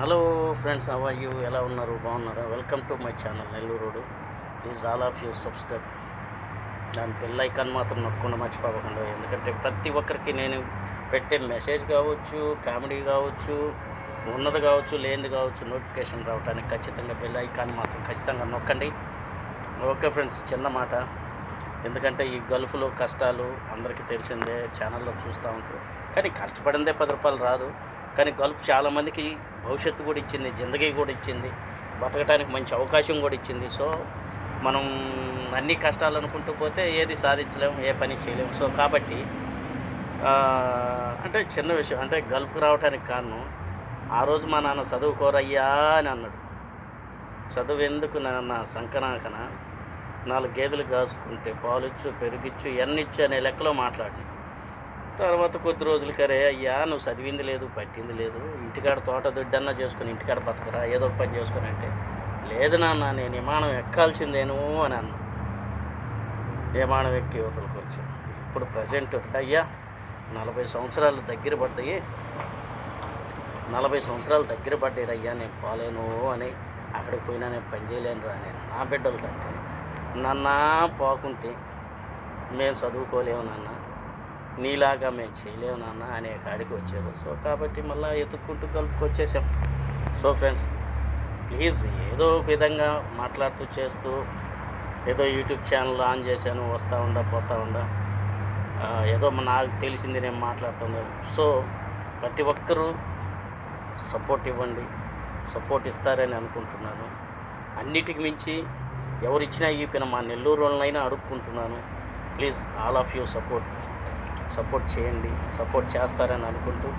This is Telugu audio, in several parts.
హలో ఫ్రెండ్స్ అవయ్యూ ఎలా ఉన్నారు? బాగున్నారా? Welcome to my channel నెల్లూరుడు please all of you subscribe దాని బెల్ ఐకాన్ మాత్రం నొక్కకుండా మర్చిపోకుండా ఎందుకంటే ప్రతి ఒక్కరికి నేను పెట్టే మెసేజ్ కావచ్చు కామెడీ కావచ్చు ఉన్నది కావచ్చు లేనిది కావచ్చు నోటిఫికేషన్ రావడానికి ఖచ్చితంగా బెల్ ఐకాన్ మాత్రం ఖచ్చితంగా నొక్కండి. ఓకే ఫ్రెండ్స్ చిన్న మాట. ఎందుకంటే ఈ గల్ఫ్లో కష్టాలు అందరికీ తెలిసిందే ఛానల్లో చూస్తూ ఉంటారు. కానీ కష్టపడిందే పది రూపాయలు రాదు. కానీ గల్ఫ్ చాలామందికి భవిష్యత్తు కూడా ఇచ్చింది జిందగీ కూడా ఇచ్చింది బతకడానికి మంచి అవకాశం కూడా ఇచ్చింది. సో మనం అన్ని కష్టాలు అనుకుంటూ పోతే ఏది సాధించలేము ఏ పని చేయలేము సో కాబట్టి అంటే చిన్న విషయం అంటే గల్ఫ్కి రావడానికి కారణం ఆ రోజు మా నాన్న చదువుకోరయ్యా అని అన్నాడు. చదువు ఎందుకు నాన్న సంకనాకన నాలుగు గేదెలు కాసుకుంటే పాలిచ్చు పెరుగిచ్చు ఎన్నిచ్చు అనే లెక్కలో మాట్లాడినాడు. తర్వాత కొద్ది రోజులకి కరే అయ్యా నువ్వు చదివింది లేదు పట్టింది లేదు ఇంటికాడ తోట దొడ్డన్నా చేసుకుని ఇంటికాడ బతకరా ఏదో పని చేసుకుని అంటే లేదు నాన్న నేను విమానం ఎక్కాల్సిందేను అని అన్నా. విమానం ఎక్కి యువతలకు వచ్చి. ఇప్పుడు ప్రజెంట్ అయ్యా నలభై సంవత్సరాలు దగ్గర పడ్డాయి. నలభై సంవత్సరాలు దగ్గర పడ్డాయి అయ్యా నేను పోలేను అని. అక్కడికి పోయినా నేను పని చేయలేను రా నేను నా బిడ్డలు తంటే నన్న పోకుంటే మేము చదువుకోలేము నాన్న. నీలాగా మేము చేయలేము నాన్న అనే కాడికి వచ్చారు. సో కాబట్టి మళ్ళీ ఎత్తుక్కుంటూ గల్ఫ్కి వచ్చేసాం. సో ఫ్రెండ్స్ ప్లీజ్ ఏదో ఒక విధంగా మాట్లాడుతూ చేస్తూ ఏదో యూట్యూబ్ ఛానల్ ఆన్ చేశాను వస్తూ ఉండ పోతూ ఉండా. ఏదో మన నాకు తెలిసింది నేను మాట్లాడుతున్నాను సో ప్రతి ఒక్కరూ సపోర్ట్ ఇవ్వండి సపోర్ట్ ఇస్తారని అనుకుంటున్నాను. అన్నిటికి మించి ఎవరిచ్చినా ఈపిన మా నెల్లూరు వాళ్ళనైనా అడుక్కుంటున్నాను. Please all of you support. Support చేయండి సపోర్ట్ చేస్తారని అనుకుంటూ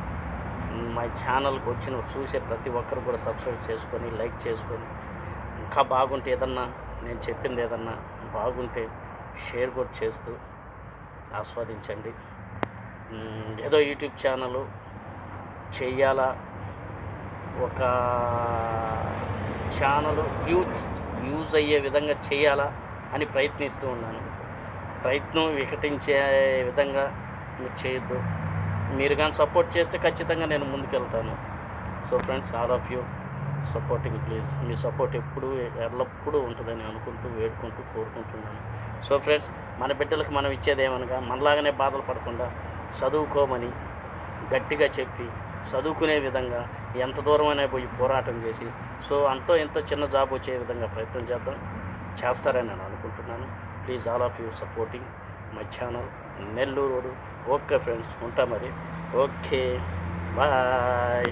మా ఛానల్కి వచ్చిన చూసే ప్రతి ఒక్కరు కూడా సబ్స్క్రైబ్ చేసుకొని లైక్ చేసుకొని ఇంకా బాగుంటే ఏదన్నా నేను చెప్పింది ఏదన్నా బాగుంటే షేర్ కూడా చేస్తూ ఆస్వాదించండి. ఏదో యూట్యూబ్ ఛానల్ చేయాలా ఒక ఛానల్ యూజ్ యూజ్ అయ్యే విధంగా చేయాలా అని ప్రయత్నిస్తూ ఉన్నాను. ప్రయత్నం వికటించే విధంగా మీరు చేయొద్దు. మీరు కానీ సపోర్ట్ చేస్తే ఖచ్చితంగా నేను ముందుకెళ్తాను. So friends all of you supporting please me support ఎప్పుడు ఎల్లప్పుడూ ఉంటుందని అనుకుంటూ వేడుకుంటూ కోరుకుంటున్నాను. సో ఫ్రెండ్స్ మన బిడ్డలకు మనం ఇచ్చేది ఏమనగా మనలాగానే బాధలు పడకుండా చదువుకోమని గట్టిగా చెప్పి చదువుకునే విధంగా ఎంత దూరమైనా పోయి పోరాటం చేసి సో అంతో ఎంతో చిన్న జాబ్ వచ్చే విధంగా ప్రయత్నం చేద్దాం. చేస్తారని నేను అనుకుంటున్నాను. Please all of you supporting my channel Nellore okay friends ఉంటా మరి. Okay bye